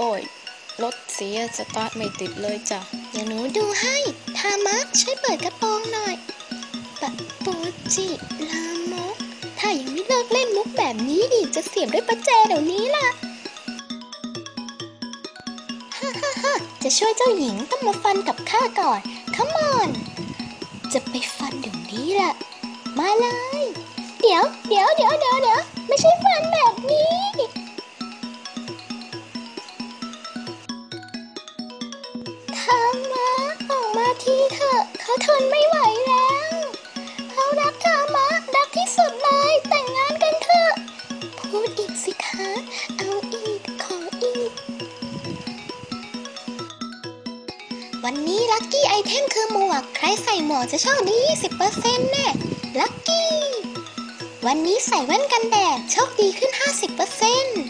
โอ้ย รถเสียสตาร์ทไม่ติดเลยจ้ะเดี๋ยวหนูดูให้ ทามะช่วยเปิดกระโปรงหน่อยปะโปจิลามก ถ้ายังไม่เลิกเล่นมุกแบบนี้ดิจะเสียบด้วยประแจเดี๋ยวนี้ล่ะ ฮ่าฮ่าฮ่าจะช่วยเจ้าหญิงต้องมาฟันกับข้าก่อน come on จะไปฟันเดี๋ยวนี้ล่ะ มาเลย เดี๋ยว เดี๋ยว เดี๋ยวเดี๋ยวเดี๋ยว เถอะเขาทนไม่ไหวแล้วเขารักทามะรักที่สุดเลยแต่งงานกันเถอะพูดอีกสิคะเอาอีกขออีก วันนี้ลัคกี้ไอเทมคือหมวก ใครใส่หมวกจะโชคดี 20%แน่ลัคกี้ วันนี้ใส่แว่นกันแดดโชคดีขึ้น 50%